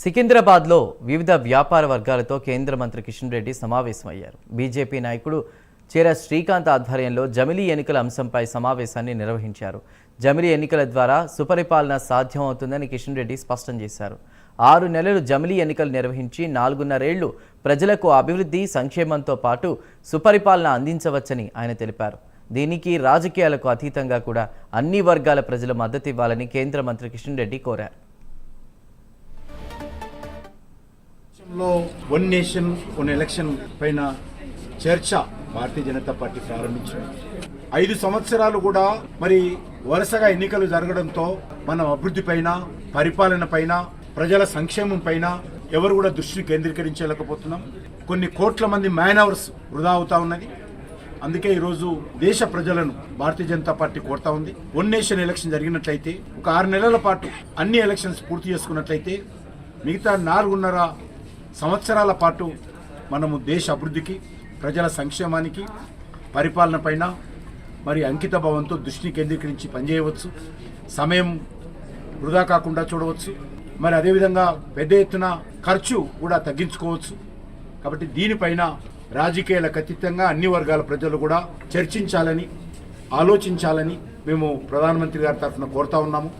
సికింద్రాబాద్లో వివిధ వ్యాపార వర్గాలతో కేంద్ర మంత్రి కిషన్ రెడ్డి సమావేశమయ్యారు. బీజేపీ నాయకుడు చేర శ్రీకాంత్ ఆధ్వర్యంలో జమిలీ ఎన్నికల అంశంపై సమావేశాన్ని నిర్వహించారు. జమిలీ ఎన్నికల ద్వారా సుపరిపాలన సాధ్యమవుతుందని కిషన్ రెడ్డి స్పష్టం చేశారు. ఆరు నెలలు జమిలీ ఎన్నికలు నిర్వహించి నాలుగున్నరేళ్ళు ప్రజలకు అభివృద్ధి సంక్షేమంతో పాటు సుపరిపాలన అందించవచ్చని ఆయన తెలిపారు. దీనికి రాజకీయాలకు అతీతంగా కూడా అన్ని వర్గాల ప్రజలు మద్దతు ఇవ్వాలని కేంద్ర మంత్రి కిషన్ రెడ్డి కోరారు. లో వన్ నేషన్ వన్ ఎలక్షన్ పైన చర్చ భారతీయ జనతా పార్టీ ప్రారంభించింది. ఐదు సంవత్సరాలు కూడా మరి వరుసగా ఎన్నికలు జరగడంతో మనం అభివృద్ధి పైన పరిపాలన పైన ప్రజల సంక్షేమం పైన ఎవరు కూడా దృష్టిని కేంద్రీకరించలేకపోతున్నాం. కొన్ని కోట్ల మంది మ్యాన్ అవర్స్ వృధా అవుతా ఉన్నది. అందుకే ఈరోజు దేశ ప్రజలను భారతీయ జనతా పార్టీ కోరుతా ఉంది. వన్ నేషన్ ఎలక్షన్ జరిగినట్లయితే ఒక ఆరు నెలల పాటు అన్ని ఎలక్షన్స్ పూర్తి చేసుకున్నట్లయితే మిగతా నాలుగున్నర సంవత్సరాల పాటు మనము దేశ అభివృద్ధికి ప్రజల సంక్షేమానికి పరిపాలన పైన మరి అంకిత భావంతో దృష్టిని కేంద్రీకరించి పనిచేయవచ్చు. సమయం వృధా కాకుండా చూడవచ్చు. మరి అదేవిధంగా పెద్ద ఎత్తున ఖర్చు కూడా తగ్గించుకోవచ్చు. కాబట్టి దీనిపైన రాజకీయాలకు అతీతంగా అన్ని వర్గాల ప్రజలు కూడా చర్చించాలని ఆలోచించాలని మేము ప్రధానమంత్రి గారి తరఫున కోరుతా ఉన్నాము.